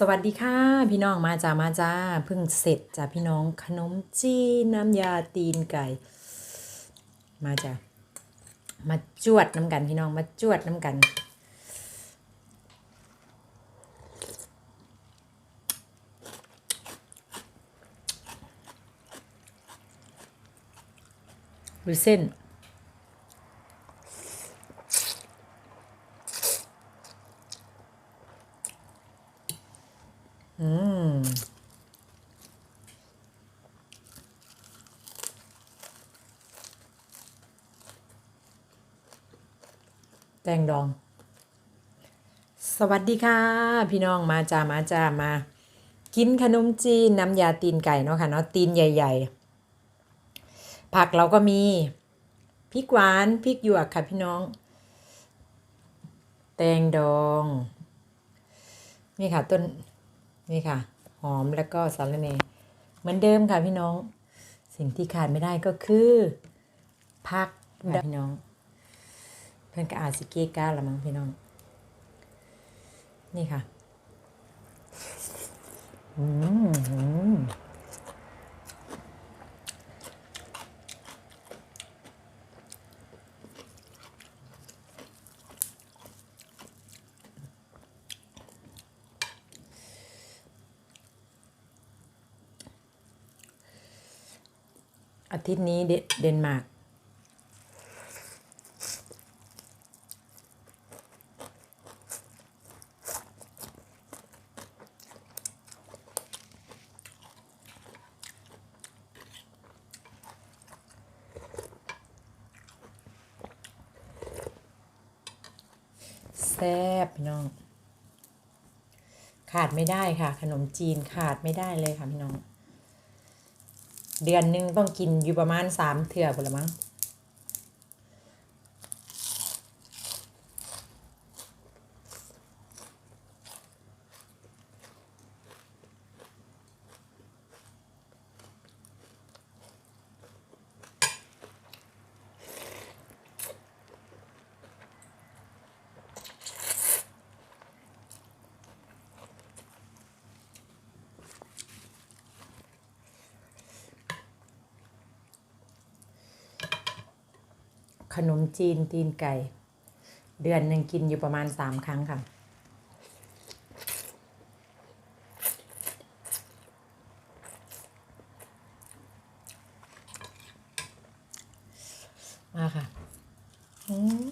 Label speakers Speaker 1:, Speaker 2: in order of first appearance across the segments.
Speaker 1: สวัสดีค่ะ พี่น้องมาจ้ามาจ้าเพิ่งเสร็จจ้าพี่น้องขนมจีนน้ำยาตีนไก่ มาจ้ามาจวดน้ำกันพี่น้องมาจวดน้ำกันดูเส้น อืมแตงดอง สวัสดีค่ะ พี่น้องมาจ้ามาจ้ามา กินขนมจีนน้ำยาตีนไก่เนาะค่ะเนาะตีนใหญ่ ๆ ผักเราก็มีพริกหวานพริกหยวกค่ะพี่น้อง แตงดอง นี่ค่ะต้น นี่ค่ะ หอมแล้วก็สารเนเหมือนเดิมค่ะพี่น้อง สิ่งที่ขาดไม่ได้ก็คือผักพี่น้อง เพื่อนก็อาจสิเกะก้าละมั้งพี่น้อง นี่ค่ะ อืม อาทิตย์นี้เดเดนมาร์กแซ่บพี่น้อง ขาดไม่ได้ค่ะ ขนมจีนขาดไม่ได้เลยค่ะพี่น้อง เดือนหนึงต้องกินอยู่ประมาณสามเถื่อผละมั้ง ขนมจีนตีนไก่ เดือนหนึ่งกินอยู่ประมาณสามครั้งค่ะ มาค่ะอืม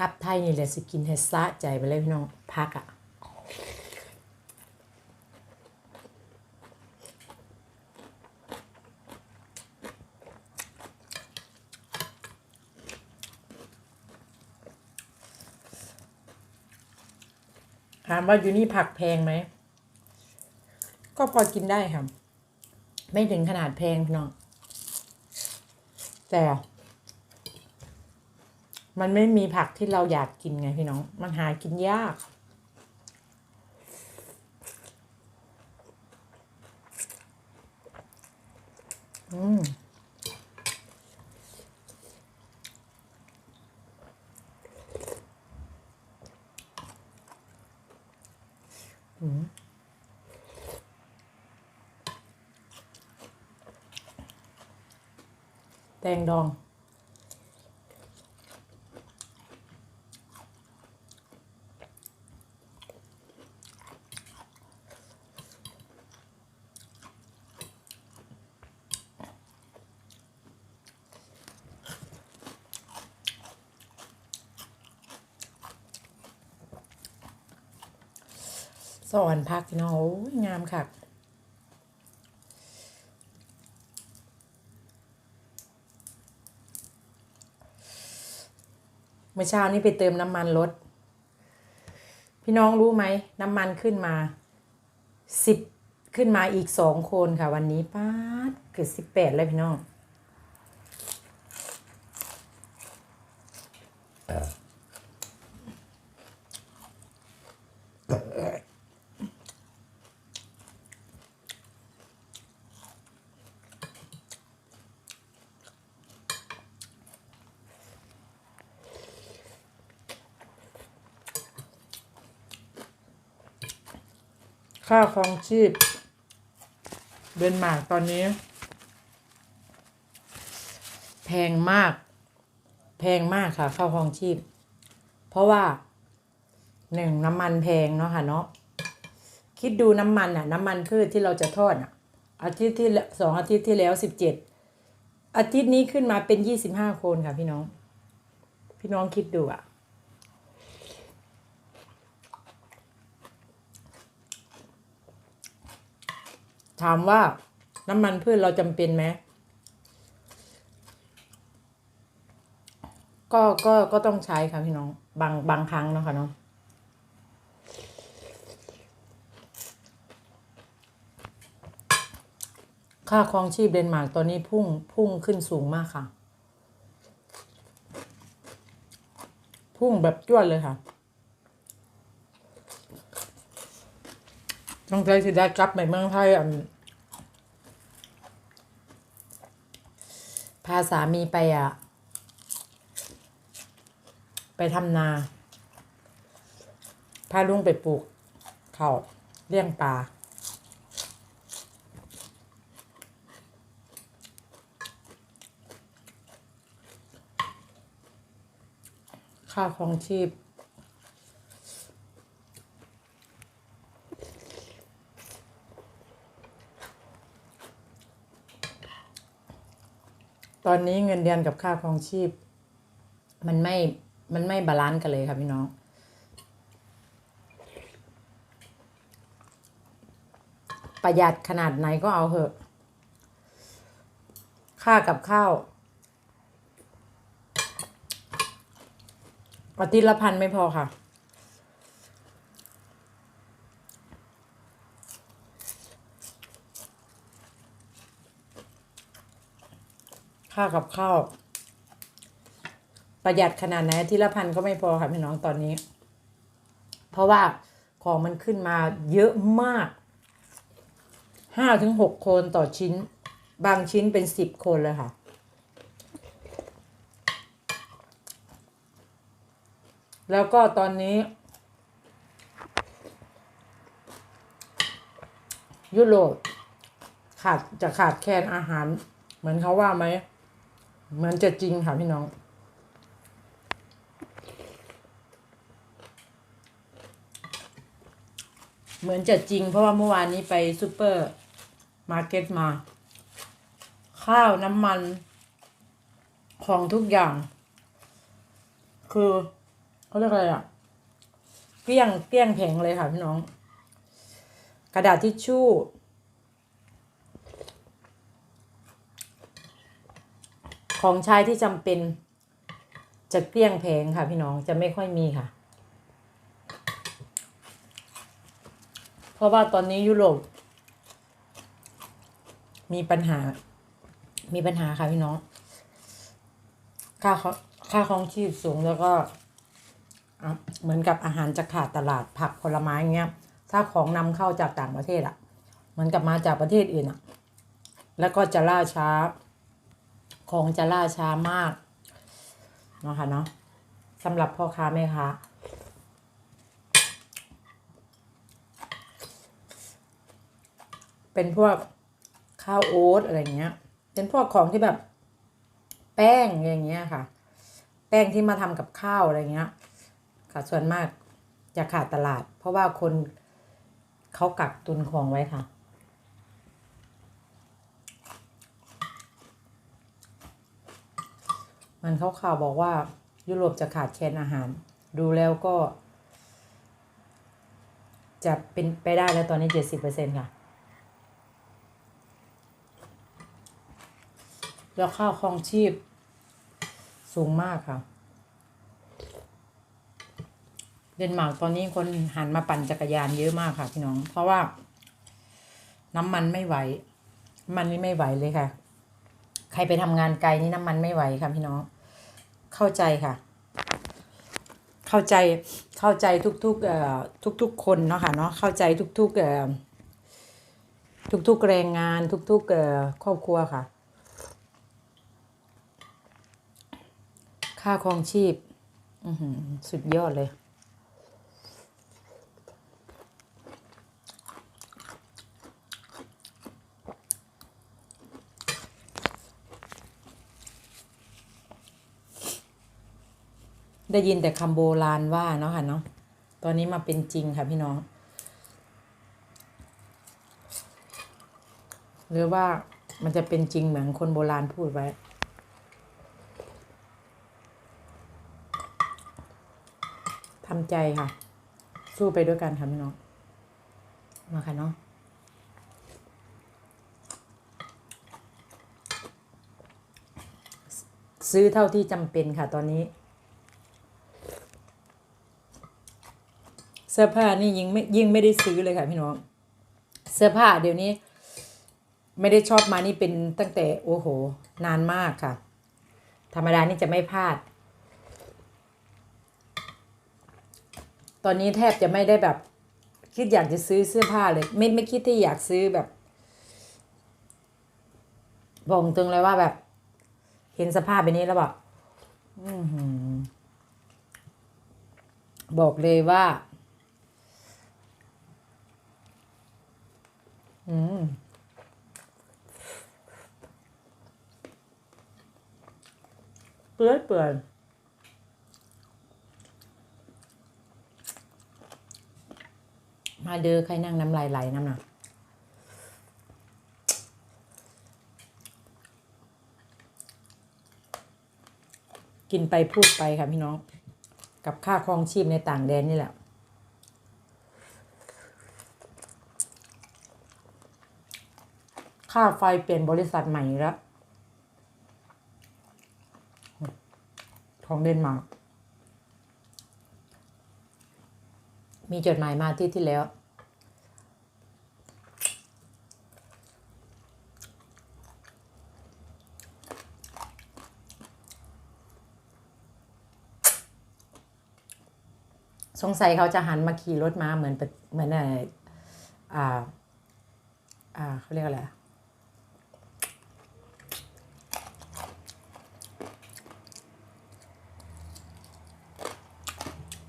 Speaker 1: กับไทยนี่แหละสิกินให้สะใจไปเลยพี่น้องพักอะ่ะถามว่าอยู่นี่ผักแพงไหม ก็พอกินได้ครับไม่ถึงขนาดแพงพี่น้องแต่ มันไม่มีผักที่เราอยากกินไงพี่น้อง มันหากินยาก อืมอืมแตงดอง สอนพักพี่น้องโอ้ยงามค่ะอมื่อเช้านี้ไปเติมน้ำมันรถ พี่น้องรู้ไหม น้ำมันขึ้นมาสิบขึ้นมาอีกสองคนค่ะ วันนี้ป้าดเกือบสิบแปดแล้วพี่น้อง ค่าครองชีพ เดนมาร์กตอนนี้ แพงมาก แพงมากค่ะ ค่าครองชีพ เพราะว่าหนึ่งน้ำมันแพงเนาะค่ะเนาะคิดดูน้ำมันอะน้ำมันพืชที่เราจะทอดอะอาทิตย์ที่สองอาทิตย์ที่แล้วสิบเจ็ดอาทิตย์นี้ขึ้นมาเป็นยี่สิบห้าคนค่ะพี่น้อง พี่น้องคิดดูอะ ถามว่าน้ำมันพืชเราจำเป็นไหมก็ก็ก็ต้องใช้ค่ะพี่น้อง บางบางครั้งนะคะเนาะค่าครองชีพเดนมาร์กตอนนี้พุ่งพุ่งขึ้นสูงมากค่ะ พุ่งแบบจ้วนเลยค่ะ ต้องใจสิได้กลับไปเมืองไทยอันพาสามีไปอะ ไปทำนา พาลุงไปปลูกข้าวเลี้ยงปลาค่าครองชีพ ตอนนี้เงินเดือนกับค่าครองชีพ มันไม่มันไม่บาลานซ์กันเลยค่ะพี่น้อง ประหยัดขนาดไหนก็เอาเถอะ ค่ากับข้าวอาทิตย์ละพันไม่พอค่ะ ค่ากับข้าวประหยัดขนาดไหนทีละพันก็ไม่พอค่ะพี่น้องตอนนี้ เพราะว่าของมันขึ้นมาเยอะมากห้าถึงหกคนต่อชิ้น บางชิ้นเป็นสิบคนเลยค่ะแล้วก็ตอนนี้ ยุโรปขาดจะขาดแคลนอาหาร เหมือนเขาว่าไหม เหมือนจะจริงค่ะพี่น้อง เหมือนจะจริง เพราะว่าเมื่อวานนี้ไปซูเปอร์มาร์เก็ตมา ข้าวน้ำมัน ของทุกอย่าง คือเขาเรียกอะไรอะเกลี้ยงเกลี้ยงแผงเลยค่ะพี่น้อง กระดาษทิชชู่ ของใช้ที่จำเป็น จะเกลี้ยงแผงค่ะพี่น้องจะไม่ค่อยมีค่ะ เพราะว่าตอนนี้ยุโรปมีปัญหา มีปัญหาค่ะพี่น้อง ค่าค่าครองชีพสูงแล้วก็เหมือนกับอาหารจะขาดตลาดผักผลไม้เงี้ย ถ้าของนำเข้าจากต่างประเทศอะ่ะ เหมือนกับมาจากประเทศอื่นอะ่ะ แล้วก็จะล่าช้า ของจะล่าช้ามากเนาะค่ะเนาะสำหรับพ่อค้าแม่ค้าเป็นพวกข้าวโอ๊ตอะไรเงี้ย เป็นพวกของที่แบบ แป้งอย่างเงี้ยค่ะ แป้งที่มาทำกับข้าวอะไรเงี้ยค่ะส่วนมากจะขาดตลาด เพราะว่าคนเขากักตุนของไว้ค่ะ มันเขาข่าวบอกว่ายุโรปจะขาดแคลนอาหาร ดูแล้วก็ จะเป็นไปได้แล้วตอนนี้เจ็ดสิบเปอร์เซ็นค่ะแล้วค่าวครองชีพ สูงมากค่ะ เดนมาร์กตอนนี้คนหันมาปั่นจักรยานเยอะมากค่ะพี่น้อง เพราะว่าน้ำมันไม่ไหว มันนี่ไม่ไหวเลยค่ะ ใครไปทำงานไกลนี่น้ำมันไม่ไหวค่ะพี่น้อง เข้าใจค่ะ เข้าใจเข้าใจทุกๆเอ่อทุก ๆ คนเนาะค่ะเนาะเข้าใจทุกๆเอ่อทุกๆแรงงานทุกๆเอ่อครอบครัวค่ะ ค่าครองชีพอสุดยอดเลย ได้ยินแต่คำโบราณว่าเนาะค่ะเนาะ ตอนนี้มาเป็นจริงค่ะพี่น้อง หรือว่ามันจะเป็นจริงเหมือนคนโบราณพูดไว้ ทำใจค่ะ สู้ไปด้วยกันค่ะพี่น้อง มาค่ะเนาะซื้อเท่าที่จำเป็นค่ะตอนนี้ สื้อผ้านี่ยิ่งไม่ยิ่งไม่ได้ซื้อเลยค่ะพี่น้อง เสื้อผ้าเดี๋ยวนี้ ไม่ได้ชอบมานี่เป็นตั้งแต่โอ้โห นานมากค่ะ ธรรมดานี่จะไม่พลาด ตอนนี้แทบจะไม่ได้แบบ คิดอยากจะซื้อเสื้อผ้าเลย ไม่ไม่คิดที่อยากซื้อแบบบอกตรงเลยว่าแบบ เห็นสภาพแบบนี้แล้วแบบอื้อหือบอกเลยว่า อืมเปื่อยเปื่อยมาเด้อใครนั่งน้ำลายไหลน้ำหนักกินไปพูดไปค่ะพี่น้อง กับค่าครองชีพในต่างแดนนี่แหละ ค่าไฟเปลี่ยนบริษัทใหม่แล้ว ของเดนมาร์กมีจดหมายมาที่ที่แล้ว สงสัยเขาจะหันมาขี่รถมาเหมือนเป็นเหมือนอะไรอ่าอ่าเขาเรียกอะไร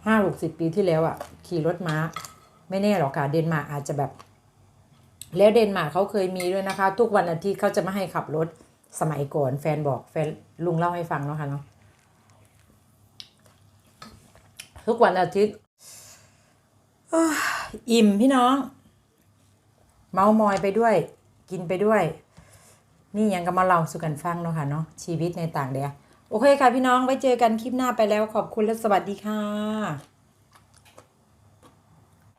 Speaker 1: ห้าหกสิบปีที่แล้วอะ่ะ ขี่รถม้า ไม่แน่หรอกค่ะเดนมาร์กอาจจะแบบ แล้วเดนมาร์กเขาเคยมีด้วยนะคะ ทุกวันอาทิตย์เขาจะไม่ให้ขับรถสมัยก่อนแฟนบอกแฟนลุงเล่าให้ฟังเนาะค่ะเนาะทุกวันอาทิตย์อิ่มพี่น้อง เมามอยไปด้วย กินไปด้วย นี่ยังก็มาเล่าสู่กันฟังเนาะค่ะเนาะชีวิตในต่างแดน โอเคค่ะพี่น้องไว้เจอกันคลิปหน้าไปแล้วขอบคุณและสวัสดีค่ะ